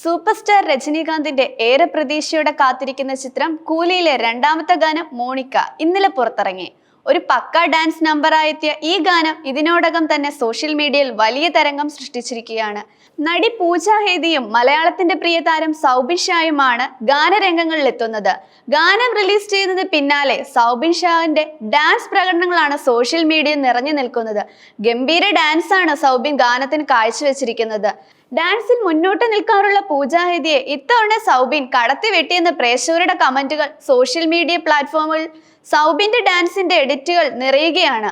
Super star രജനീകാന്തിന്റെ ഏറെ പ്രതീക്ഷയോടെ കാത്തിരിക്കുന്ന ചിത്രം കൂലിയിലെ രണ്ടാമത്തെ ഗാനം മോണിക്ക ഇന്നലെ പുറത്തിറങ്ങി. ഒരു പക്ക ഡാൻസ് നമ്പർ എത്തിയ ഈ ഗാനം ഇതിനോടകം തന്നെ സോഷ്യൽ മീഡിയയിൽ വലിയ തരംഗം സൃഷ്ടിച്ചിരിക്കുകയാണ്. നടി പൂജ ഹേദിയും മലയാളത്തിന്റെ പ്രിയ താരം സൗബിൻ ഷായുമാണ് ഗാനരംഗങ്ങളിൽ എത്തുന്നത് ഗാനം റിലീസ് ചെയ്യുന്നത് പിന്നാലെ സൗബിൻ ഷാവിന്റെ ഡാൻസ് പ്രകടനങ്ങളാണ് സോഷ്യൽ മീഡിയ നിറഞ്ഞു നിൽക്കുന്നത്. ഗംഭീര ഡാൻസാണ് സൗബിൻ ഗാനത്തിന് കാഴ്ചവെച്ചിരിക്കുന്നത്. ഡാൻസിൽ മുന്നോട്ട് നിൽക്കാറുള്ള പൂജാഹിദിയെ ഇത്തവണ സൗബിൻ കടത്തി വെട്ടിയെന്ന പ്രേക്ഷകരുടെ കമന്റുകൾ സോഷ്യൽ മീഡിയ പ്ലാറ്റ്ഫോമിൽ സൗബിന്റെ ഡാൻസിന്റെ എഡിറ്റുകൾ നിറയുകയാണ്.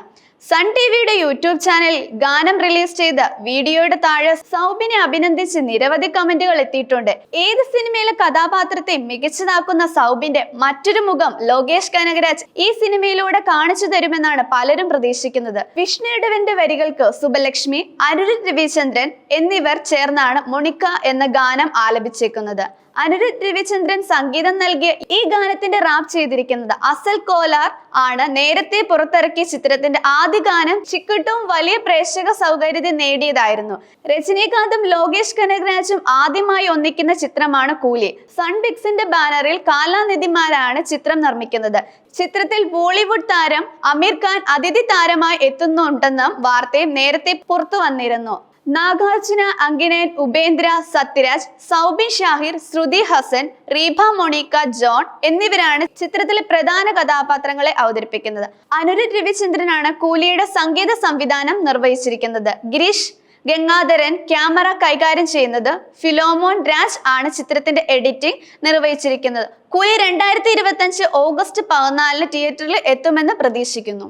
സൺ ടി വിയുടെ യൂട്യൂബ് ചാനൽ ഗാനം റിലീസ് ചെയ്ത വീഡിയോയുടെ താഴെ സൗബിനെ അഭിനന്ദിച്ച് നിരവധി കമന്റുകൾ എത്തിയിട്ടുണ്ട്. ഏത് സിനിമയിലെ കഥാപാത്രത്തെ മികച്ചതാക്കുന്ന സൗബിന്റെ മറ്റൊരു മുഖം ലോകേഷ് കനകരാജ് ഈ സിനിമയിലൂടെ കാണിച്ചു തരുമെന്നാണ് പലരും പ്രതീക്ഷിക്കുന്നത്. വിഷ്ണുവിന്റെ വരികൾക്ക് സുബലക്ഷ്മി അരുൺ രവിചന്ദ്രൻ എന്നിവർ ചേർന്നാണ് മൊണിക്ക എന്ന ഗാനം ആലപിച്ചേക്കുന്നത്. അനിരുദ്ധ് രവിചന്ദ്രൻ സംഗീതം നൽകിയ ഈ ഗാനത്തിന്റെ റാപ്പ് ചെയ്തിരിക്കുന്നത് അസൽ കോലാർ ആണ്. നേരത്തെ പുറത്തിറക്കിയ ചിത്രത്തിന്റെ ആദ്യ ഗാനം ചിക്കിട്ടും വലിയ പ്രേക്ഷക സൗകര്യത നേടിയതായിരുന്നു. രജനീകാന്തും ലോകേഷ് കനകരാജും ആദ്യമായി ഒന്നിക്കുന്ന ചിത്രമാണ് കൂലി. സൺ ബിക്സിന്റെ ബാനറിൽ കാലാനിധിമാരാണ് ചിത്രം നിർമ്മിക്കുന്നത്. ചിത്രത്തിൽ ബോളിവുഡ് താരം അമീർ ഖാൻ അതിഥി താരമായി എത്തുന്നുണ്ടെന്നും വാർത്തയും നേരത്തെ പുറത്തു വന്നിരുന്നു. നാഗാർജുന അങ്കിനയൻ ഉപേന്ദ്ര സത്യരാജ് സൗബിൻ ഷാഹിർ ശ്രുതി ഹസൻ റീഭ മൊണിക്ക ജോൺ എന്നിവരാണ് ചിത്രത്തിലെ പ്രധാന കഥാപാത്രങ്ങളെ അവതരിപ്പിക്കുന്നത്. അനുരുദ്ധ് രവിചന്ദ്രനാണ് കൂലിയുടെ സംഗീത സംവിധാനം നിർവഹിച്ചിരിക്കുന്നത്. ഗിരീഷ് ഗംഗാധരൻ ക്യാമറ കൈകാര്യം ചെയ്യുന്നത് ഫിലോമോൻ രാജ് ആണ് ചിത്രത്തിന്റെ എഡിറ്റിംഗ് നിർവഹിച്ചിരിക്കുന്നത്. കൂലി രണ്ടായിരത്തി ഇരുപത്തി ഓഗസ്റ്റ് പതിനാലിന് തിയേറ്ററിൽ എത്തുമെന്ന് പ്രതീക്ഷിക്കുന്നു.